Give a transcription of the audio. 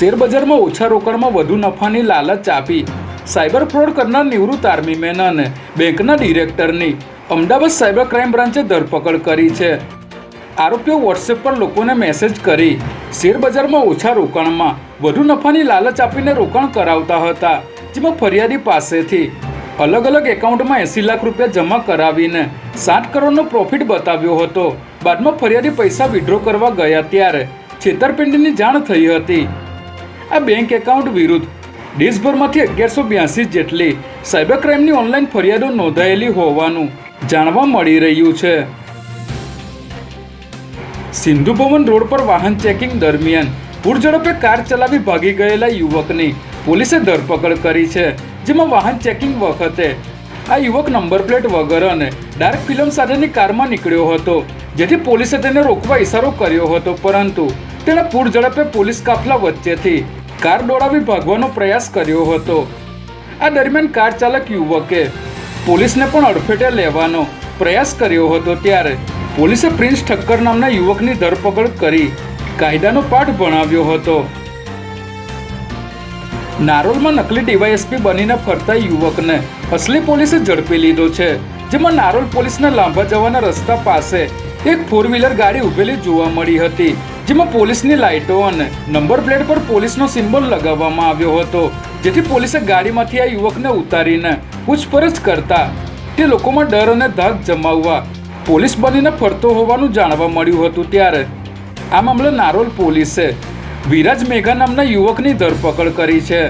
શેરબજારમાં ઓછા રોકાણમાં વધુ નફાની લાલચ આપી. સાયબર ફ્રોડ કરનાર નિવૃત્ત આર્મી મેન બેંકના ડિરેક્ટરની અમદાવાદ સાયબર ક્રાઇમ બ્રાન્ચે ધરપકડ કરી છે. આરોપીઓ વોટ્સએપ પર લોકોને મેસેજ કરી શેરબજારમાં ઓછા રોકાણમાં વધુ નફાની લાલચ આપીને રોકાણ કરાવતા હતા, જેમાં ફરિયાદી પાસેથી અલગ અલગ એકાઉન્ટમાં એંસી લાખ રૂપિયા જમા કરાવીને સાત કરોડનો પ્રોફિટ બતાવ્યો હતો. બાદમાં ફરિયાદી પૈસા વિડ્રો કરવા ગયા ત્યારે છેતરપિંડીની જાણ થઈ હતી. આ બેંક એકાઉન્ટ વિરુદ્ધ. દેશભરમાંથી અગિયારસો બ્યાસી જેટલી સાયબર ક્રાઇમની ઓનલાઈન ફરિયાદો નોંધાયેલી હોવાનું જાણવા મળી રહ્યું છે. સિંધુ ભવન રોડ પર વાહન ચેકિંગ દરમિયાન પૂરઝડપે કાર ચલાવી ભાગી ગયેલા યુવકની પોલીસે ધરપકડ કરી છે, જેમાં વાહન ચેકિંગ વખતે આ યુવક નંબર પ્લેટ વગર અને ડાર્ક ફિલ્મ સાથેની કારમાં નીકળ્યો હતો, જેથી પોલીસે તેને રોકવા ઇશારો કર્યો હતો, પરંતુ તેણે પૂરઝડપે પોલીસ કાફલા વચ્ચેથી કાર દોડાવી ભાગવાનો પ્રયાસ કર્યો હતો. આ દરમિયાન કાર ચાલક યુવકે પોલીસને પણ અડફેટે લેવાનો પ્રયાસ કર્યો હતો ત્યારે પોલીસે પ્રિન્સ ઠક્કર નામના યુવકની ધરપકડ કરી કાયદાનો પાઠ ભણાવ્યો હતો. નારોલમાં નકલી ડીવાયએસપી બનીને ફરતા યુવકને અસલી પોલીસે ઝડપી લીધો છે. જેમાં નારોલ પોલીસના લાંબા જવાના રસ્તા પાસે એક ફોર વ્હીલર ગાડી ઊભેલી જોવા મળી હતી, જેમાં પોલીસની લાઇટો અને નંબર પ્લેટ પર પોલીસનો સિમ્બોલ લગાવવામાં આવ્યો હતો, જેથી પોલીસે ગાડીમાંથી આ યુવકને ઉતારીને પૂછપરછ કરતા તે લોકોમાં ડર અને ધાક જમાવવા પોલીસ બનીને ફરતો હોવાનું જાણવા મળ્યું હતું ત્યારે. આ મામલે નારોલ પોલીસે વિરાજ મેઘા નામના યુવકની ધરપકડ કરી છે.